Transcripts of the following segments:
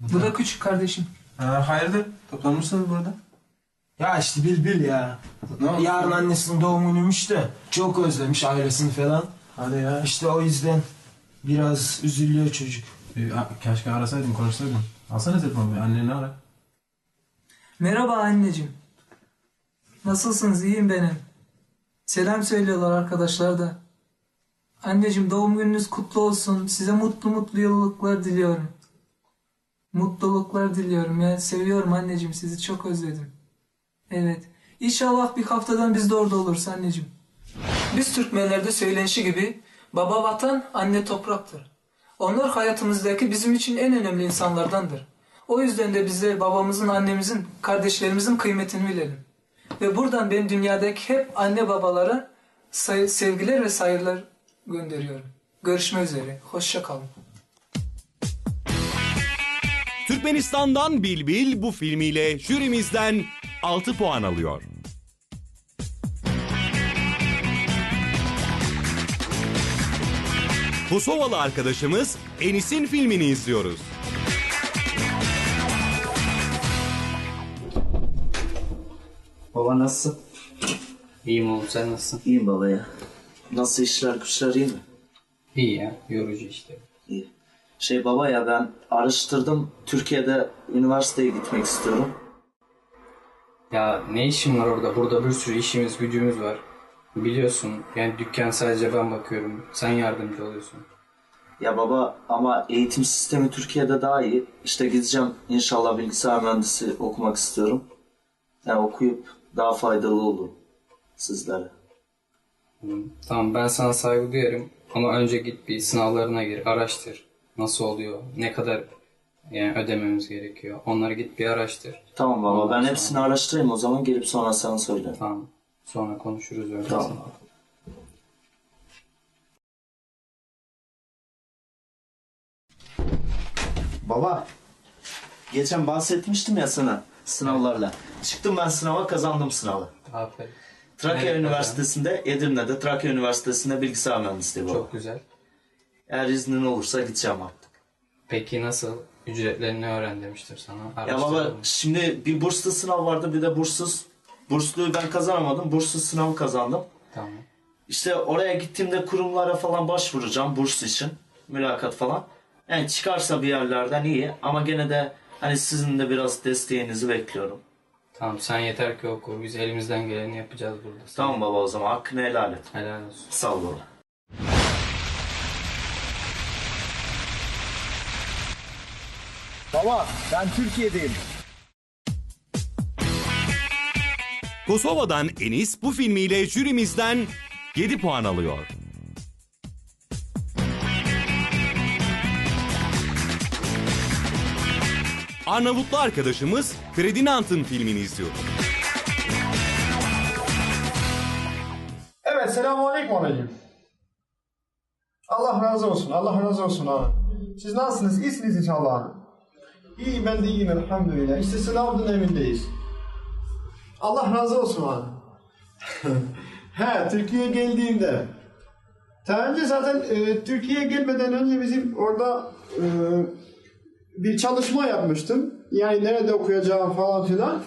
Bu da küçük kardeşim. Ha, hayırdır? Toplanmışsınız burada. Ya işte bil bil ya. Ne oldu? Yarın annesinin doğum günüymüş de çok özlemiş ailesini falan. Hadi ya. İşte o yüzden biraz üzülüyor çocuk. Ee, a- keşke arasaydın, konuşsaydın. Alsana telefonu bir anneni ara. Merhaba anneciğim. Nasılsınız? İyiyim benim. Selam söylüyorlar arkadaşlar da. Anneciğim doğum gününüz kutlu olsun. Size mutlu mutlu yıllıklar diliyorum. Mutluluklar diliyorum ya. Seviyorum anneciğim. Sizi çok özledim. Evet. İnşallah bir haftadan biz de orada oluruz anneciğim. Biz Türkmenlerde söylenişi gibi baba vatan, anne topraktır. Onlar hayatımızdaki bizim için en önemli insanlardandır. O yüzden de bize babamızın, annemizin, kardeşlerimizin kıymetini bilelim. Ve buradan ben dünyadaki hep anne babalara sevgiler ve saygılar gönderiyorum. Görüşmek üzere. Hoşça kalın. Türkmenistan'dan Bilbil bu filmiyle jürimizden 6 puan alıyor. Kosovalı arkadaşımız Enis'in filmini izliyoruz. Baba nasılsın? İyiyim oğlum sen nasılsın? İyiyim baba ya. Nasıl işler güçler iyi mi? İyi ya yorucu işte. İyi. Şey baba ya ben araştırdım. Türkiye'de üniversiteye gitmek istiyorum. Ya ne işim var orada? Burada bir sürü işimiz gücümüz var. Biliyorsun yani dükkan sadece ben bakıyorum. Sen yardımcı oluyorsun. Ya baba ama eğitim sistemi Türkiye'de daha iyi. İşte gideceğim inşallah bilgisayar mühendisi okumak istiyorum. Yani okuyup daha faydalı olurum sizlere. Tamam ben sana saygı duyarım. Ama önce git bir sınavlarına gir, araştır. Nasıl oluyor? Ne kadar yani ödememiz gerekiyor? Onları git bir araştır. Tamam baba Ondan ben sonra- hepsini araştırayım o zaman gelip sonra sana söylerim. Tamam. Sonra konuşuruz öyle. Tamam. Baba, geçen bahsetmiştim ya sana sınavlarla. Çıktım ben sınava kazandım sınavı. Aferin. Trakya Nereye Üniversitesi'nde, Edirne'de Trakya Üniversitesi'nde bilgisayar mühendisliği baba. Çok güzel. Eğer iznin olursa gideceğim artık. Peki nasıl? Ücretlerini öğren demiştir sana. Ya baba şimdi bir burslu sınav vardı bir de burssuz. Bursluyu ben kazanamadım. Burssuz sınavı kazandım. Tamam. İşte oraya gittiğimde kurumlara falan başvuracağım burs için. Mülakat falan. Yani çıkarsa bir yerlerden iyi ama gene de hani sizin de biraz desteğinizi bekliyorum. Tamam sen yeter ki oku. Biz elimizden geleni yapacağız burada. Tamam baba o zaman hakkını helal et. Helal olsun. Sağ ol baba. Baba ben Türkiye'deyim. Kosova'dan Enis bu filmiyle jürimizden 7 puan alıyor. Arnavutlu arkadaşımız Ferdinand'ın filmini izliyor. Evet selamun aleyküm anneciğim. Allah razı olsun. Allah razı olsun abi. Siz nasılsınız? İyisiniz inşallah. İyi ben de iyiyim elhamdülillah. İşte sınav dönemindeyiz. Allah razı olsun abi. He Türkiye'ye geldiğimde. Daha önce zaten e, Türkiye'ye gelmeden önce bizim orada e, bir çalışma yapmıştım. Yani nerede okuyacağım falan filan.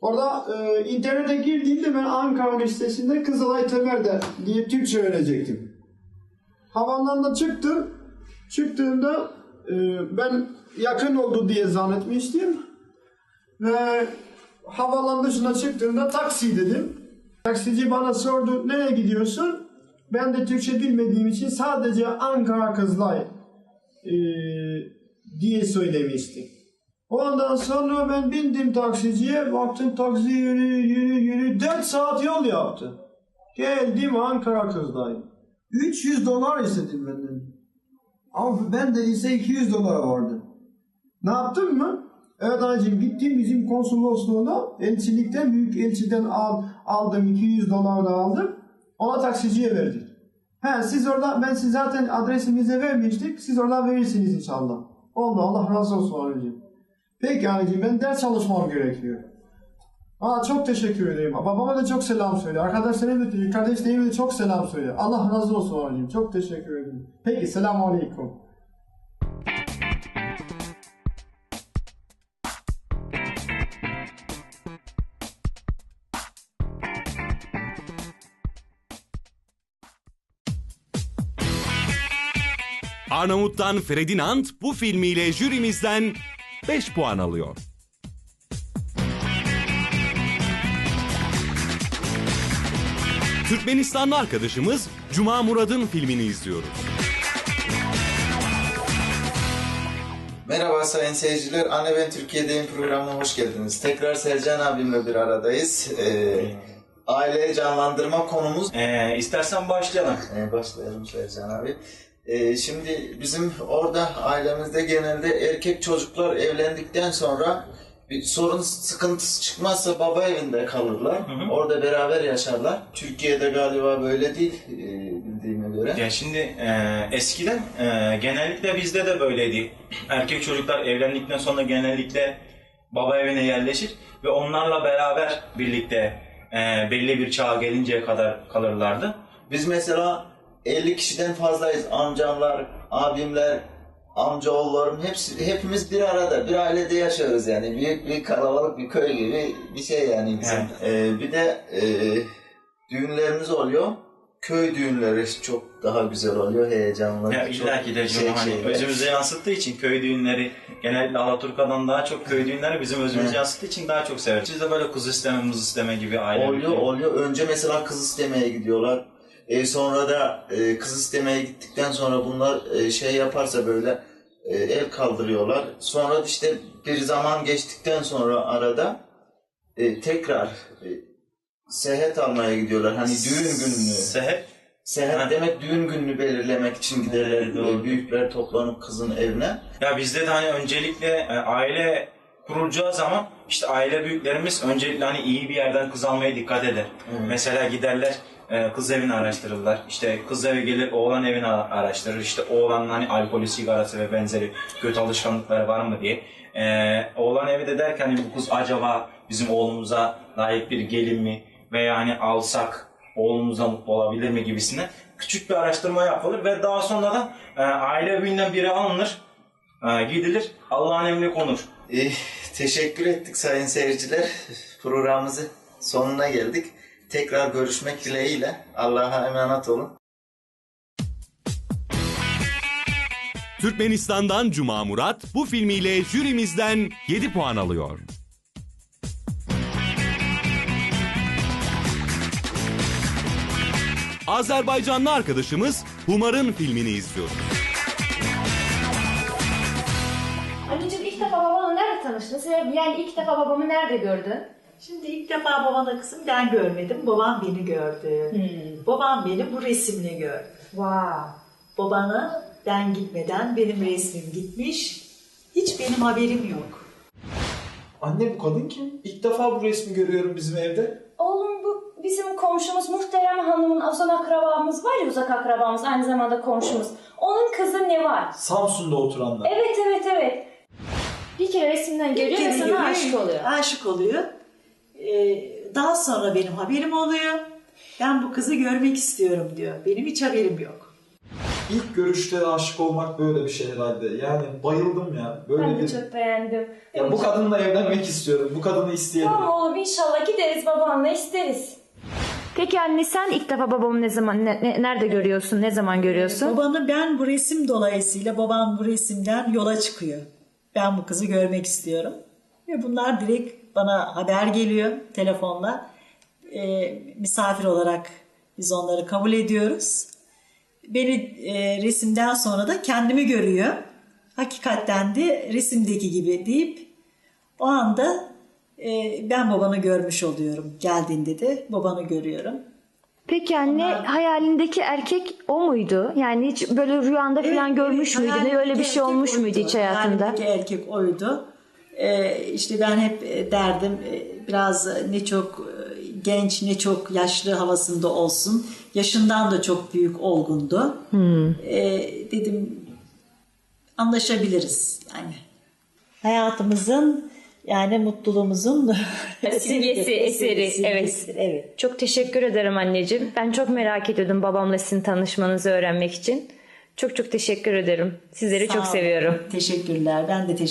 Orada e, internete girdiğimde ben Ankara Üniversitesi'nde Kızılay Temel'de diye Türkçe öğrenecektim. Havandan da çıktım. Çıktığımda ben yakın oldu diye zannetmiştim. Ve havalan dışına çıktığımda taksi dedim. Taksici bana sordu nereye gidiyorsun? Ben de Türkçe bilmediğim için sadece Ankara Kızılay e, diye söylemiştim. Ondan sonra ben bindim taksiciye, baktım taksi yürü yürü yürü 4 saat yol yaptı. Geldim Ankara Kızılay. 300 dolar istedim benden. Ama ben de ise 200 dolar vardı. Ne yaptım mı? Evet anneciğim gittim bizim konsolosluğuna elçilikten büyük elçiden al, aldım 200 dolar da aldım. Ona taksiciye verdik. He siz orada ben siz zaten adresimize vermiştik. Siz oradan verirsiniz inşallah. Oldu Allah razı olsun anneciğim. Peki anneciğim ben ders çalışmam gerekiyor. Aa çok teşekkür ederim. Babama da çok selam söyle. Arkadaşlarıma da, kardeşlerime de çok selam söyle. Allah razı olsun abicim. Çok teşekkür ederim. Peki selamun aleyküm. Arnavut'tan Ferdinand bu filmiyle jürimizden 5 puan alıyor. Türkmenistanlı arkadaşımız Cuma Murad'ın filmini izliyoruz. Merhaba sayın seyirciler. Anne ben Türkiye'deyim programına hoş geldiniz. Tekrar Sercan abimle bir aradayız. Ee, aile canlandırma konumuz. Ee, istersen başlayalım. Ee, başlayalım Sercan abi. Ee, şimdi bizim orada ailemizde genelde erkek çocuklar evlendikten sonra bir sorun sıkıntısı çıkmazsa baba evinde kalırlar. Orada beraber yaşarlar. Türkiye'de galiba böyle değil e, bildiğime göre. Ya şimdi e, eskiden e, genellikle bizde de böyleydi. Erkek çocuklar evlendikten sonra genellikle baba evine yerleşir ve onlarla beraber birlikte e, belli bir çağa gelinceye kadar kalırlardı. Biz mesela 50 kişiden fazlayız. Amcamlar, abimler, amcaoğullarım hepsi hepimiz bir arada, bir ailede yaşıyoruz yani. Büyük bir kalabalık bir köy gibi bir şey yani bizim. Ee, bir de e, düğünlerimiz oluyor. Köy düğünleri çok daha güzel oluyor, heyecanlı. Ya illa ki de şey- hani şeyler. özümüze yansıttığı için köy düğünleri genellikle Alaturka'dan daha çok köy düğünleri bizim özümüze yansıttığı için daha çok severiz. Siz de böyle kız isteme, muz isteme gibi aile Oluyor oluyor. Önce mesela kız istemeye gidiyorlar. E, sonra da e, kız istemeye gittikten sonra bunlar e, şey yaparsa böyle e, el kaldırıyorlar. Sonra işte bir zaman geçtikten sonra arada e, tekrar e, sehet almaya gidiyorlar. Hani düğün gününü. Seher Sehet Ha. demek düğün gününü belirlemek için giderler. Evet, doğru. Büyükler toplanıp kızın evine. Ya bizde de hani öncelikle e, aile kurulacağı zaman işte aile büyüklerimiz öncelikle hani iyi bir yerden kız almaya dikkat eder. Mesela giderler e, kız evini araştırırlar. İşte kız evi gelir oğlan evini araştırır. İşte oğlanın hani alkolü, sigarası ve benzeri kötü alışkanlıkları var mı diye. E, oğlan evi de derken hani bu kız acaba bizim oğlumuza layık bir gelin mi? Veya hani alsak oğlumuzla mutlu olabilir mi gibisine küçük bir araştırma yapılır ve daha sonra da e, aile büyüğünden biri alınır. Ha, gidilir, Allah'ın emri konur. E, teşekkür ettik sayın seyirciler. Programımızın sonuna geldik. Tekrar görüşmek dileğiyle. Allah'a emanet olun. Türkmenistan'dan Cuma Murat bu filmiyle jürimizden 7 puan alıyor. Azerbaycanlı arkadaşımız Humar'ın filmini izliyoruz. Anneciğim ilk defa babanla nerede tanıştınız? Yani ilk defa babamı nerede gördün? Şimdi ilk defa babana kızım ben görmedim. Babam beni gördü. Babam beni bu resimle gördü. Wow. Babana ben gitmeden benim resmim gitmiş. Hiç benim haberim yok. Anne bu kadın kim? İlk defa bu resmi görüyorum bizim evde. Oğlum bu bizim komşumuz Muhterem Hanım'ın azan akrabamız var ya uzak akrabamız aynı zamanda komşumuz. Onun kızı ne var? Samsun'da oturanlar. Evet evet evet. Bir kere resimden görüyor ve sana aşık oluyor. Aşık oluyor. Ee, daha sonra benim haberim oluyor. Ben bu kızı görmek istiyorum diyor. Benim hiç haberim yok. İlk görüşte aşık olmak böyle bir şey herhalde. Yani bayıldım ya. Böyle Ben de bir... çok beğendim. Ya bu kadınla evlenmek istiyorum. Bu kadını isteyelim. Tamam oğlum inşallah gideriz babanla isteriz. Peki anne sen ilk defa babamı ne zaman nerede görüyorsun? Ne zaman görüyorsun? Babanı ben bu resim dolayısıyla babam bu resimden yola çıkıyor. Ben bu kızı görmek istiyorum. Ve bunlar direkt bana haber geliyor telefonla. Ee, misafir olarak biz onları kabul ediyoruz. Beni e, resimden sonra da kendimi görüyor. Hakikaten de resimdeki gibi deyip o anda e, ben babanı görmüş oluyorum. Geldiğinde de babanı görüyorum. Peki anne hayalindeki erkek o muydu? Yani hiç böyle rüyanda falan Evet, görmüş müydün? Öyle bir şey olmuş muydu hiç hayatında? Hayalimdeki erkek oydu. Ee, işte ben hep e, derdim e, biraz ne çok e, genç ne çok yaşlı havasında olsun. Yaşından da çok büyük olgundu. Ee, dedim anlaşabiliriz yani. Hayatımızın yani mutluluğumuzun Simgesi, eseri, simgesi, evet. evet. Çok teşekkür ederim anneciğim. Ben çok merak ediyordum babamla sizin tanışmanızı öğrenmek için. Çok çok teşekkür ederim. Sizleri Sağ çok olun. seviyorum. Teşekkürler. Ben de teşekkür